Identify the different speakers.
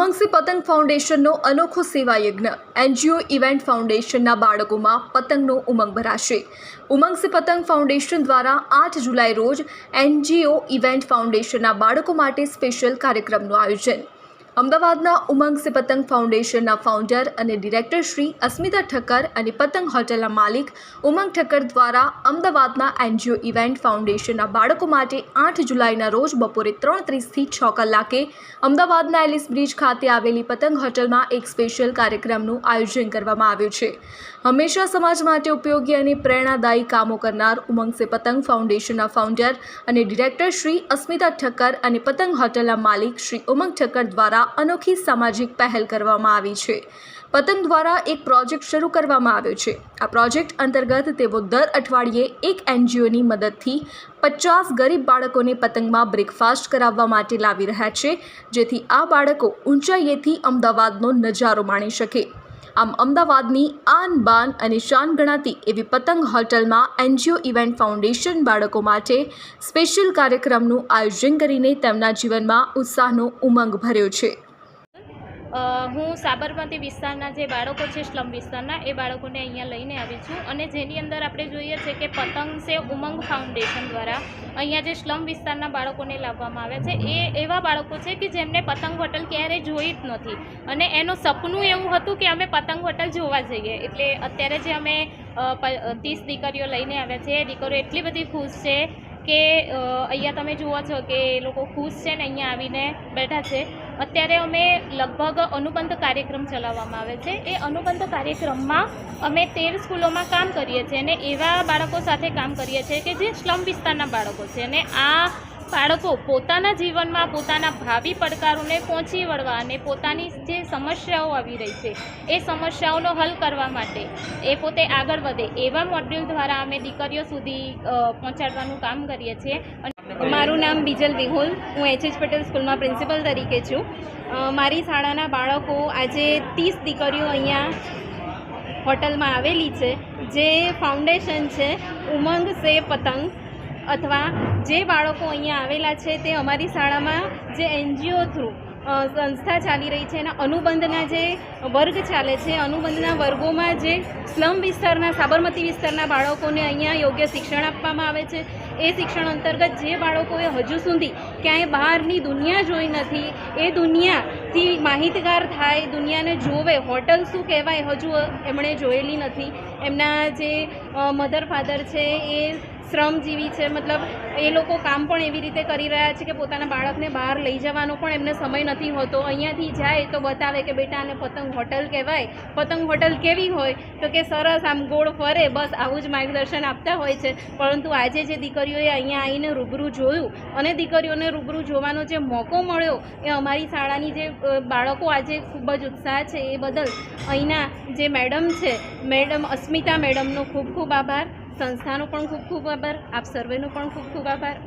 Speaker 1: ઉમંગસી પતંગ ફાઉન્ડેશનનો અનોખો સેવા યજ્ઞ એનજીઓ ઇવેન્ટ ફાઉન્ડેશનના બાળકોમાં પતંગનો ઉમંગ ભરાશે. ઉમંગસી પતંગ ફાઉન્ડેશન દ્વારા આઠ જુલાઈ રોજ એનજીઓ ઇવેન્ટ ફાઉન્ડેશનના બાળકો માટે સ્પેશિયલ કાર્યક્રમનું આયોજન. અમદાવાદના ઉમંગ સે પતંગ ફાઉન્ડેશનના ફાઉન્ડર અને ડિરેક્ટર શ્રી અસ્મિતા ઠક્કર અને પતંગ હોટલના માલિક ઉમંગ ઠક્કર દ્વારા અમદાવાદના એનજીઓ ઇવેન્ટ ફાઉન્ડેશનના બાળકો માટે આઠ જુલાઈના રોજ બપોરે ત્રણ ત્રીસથી છ કલાકે અમદાવાદના એલિસ બ્રિજ ખાતે આવેલી પતંગ હોટલમાં એક સ્પેશિયલ કાર્યક્રમનું આયોજન કરવામાં આવ્યું છે. હંમેશા સમાજ માટે ઉપયોગી અને પ્રેરણાદાયી કામો કરનાર ઉમંગસે પતંગ ફાઉન્ડેશનના ફાઉન્ડર અને ડિરેક્ટર શ્રી અસ્મિતા ઠક્કર અને પતંગ હોટલના માલિક શ્રી ઉમંગ ઠક્કર દ્વારા અનોખી સામાજિક પહેલ કરવામાં આવી છે. પતંગ દ્વારા એક પ્રોજેક્ટ શરૂ કરવામાં આવ્યો છે. આ પ્રોજેક્ટ અંતર્ગત તેઓ દર અઠવાડિયે એક એનજીઓની મદદથી પચાસ ગરીબ બાળકોને પતંગમાં બ્રેકફાસ્ટ કરાવવા માટે લાવી રહ્યા છે, જેથી આ બાળકો ઊંચાઈએથી અમદાવાદનો નજારો માણી શકે. આમ અમદાવાદની આન બાન અને શાન ગણાતી એવી પતંગ હોટલમાં એનજીઓ ઇવેન્ટ ફાઉન્ડેશન બાળકો માટે સ્પેશિયલ કાર્યક્રમનું આયોજન કરીને તેમના જીવનમાં ઉત્સાહનો ઉમંગ ભર્યો છે.
Speaker 2: હું સાબરમતી વિસ્તારના જે બાળકો છે, સ્લમ વિસ્તારના, એ બાળકોને અહીંયા લઈને આવી છું. અને જેની અંદર આપણે જોઈએ છે કે પતંગ છે ઉમંગ ફાઉન્ડેશન દ્વારા અહીંયા જે સ્લમ વિસ્તારના બાળકોને લાવવામાં આવ્યા છે, એ એવા બાળકો છે કે જેમને પતંગ હોટલ ક્યારેય જોઈ જ નથી. અને એનું સપનું એવું હતું કે અમે પતંગ હોટલ જોવા જઈએ. એટલે અત્યારે જે અમે ત્રીસ દીકરીઓ લઈને આવ્યા છે દીકરીઓ એટલી બધી ખુશ છે કે અહીંયા તમે જુઓ છો કે એ લોકો ખુશ છે ને અહીંયા આવીને બેઠા છે. અત્યારે અમે લગભગ અનુબંધ કાર્યક્રમ ચલાવવામાં આવે છે. એ અનુબંધ કાર્યક્રમમાં અમે તેર સ્કૂલોમાં કામ કરીએ છીએ અને એવા બાળકો સાથે કામ કરીએ છીએ કે જે સ્લમ વિસ્તારના બાળકો છે. અને આ બાળકો પોતાના જીવનમાં પોતાના ભાવિ પડકારોને પહોંચી વળવા અને પોતાની જે સમસ્યાઓ આવી રહી છે, એ સમસ્યાઓનો હલ કરવા માટે એ પોતે આગળ વધે એવા મોડ્યુલ દ્વારા અમે દીકરીઓ સુધી પહોંચાડવાનું કામ કરીએ છીએ.
Speaker 3: મારું નામ બીજલ વિહુલ. હું એચ એચ પટેલ સ્કૂલમાં પ્રિન્સિપલ તરીકે છું. મારી શાળાના બાળકો આજે ત્રીસ દીકરીઓ અહીંયા હોટલમાં આવેલી છે. જે ફાઉન્ડેશન છે ઉમંગ સે પતંગ અથવા જે બાળકો અહીંયા આવેલા છે તે અમારી શાળામાં જે એનજીઓ થ્રુ સંસ્થા ચાલી રહી છે એના અનુબંધના જે વર્ગ ચાલે છે, અનુબંધના વર્ગોમાં જે સ્લમ વિસ્તારના, સાબરમતી વિસ્તારના બાળકોને અહીંયા યોગ્ય શિક્ષણ આપવામાં આવે છે. એ શિક્ષણ અંતર્ગત જે બાળકોએ હજુ સુધી ક્યાંય બહારની દુનિયા જોઈ નથી, એ દુનિયાથી માહિતગાર થાય, દુનિયાને જોવે, હોટલ શું કહેવાય હજુ એમણે જોયેલી નથી. એમના જે મધર ફાધર છે, એ શ્રમજીવી છે. મતલબ એ લોકો કામ પણ એવી રીતે કરી રહ્યા છે કે પોતાના બાળકને બહાર લઈ જવાનો પણ એમને સમય નથી હોતો. અહીંયાથી જાય તો બતાવે કે બેટા આને પતંગ હોટલ કહેવાય. પતંગ હોટલ કેવી હોય? તો કે સરસ આમ ગોળ ફરે, બસ આવું જ માર્ગદર્શન આપતા હોય છે. પરંતુ આજે જે દીકરીઓએ અહીંયા આવીને રૂબરૂ જોયું અને દીકરીઓને રૂબરૂ જોવાનો જે મોકો મળ્યો એ અમારી શાળાની જે બાળકો આજે ખૂબ જ ઉત્સાહ છે એ બદલ અહીંના જે મેડમ છે, મેડમ અસ્મિતા મેડમનો ખૂબ ખૂબ આભાર. સંસ્થાનો પણ ખૂબ ખૂબ આભાર. આપ સર્વેનો પણ ખૂબ ખૂબ આભાર.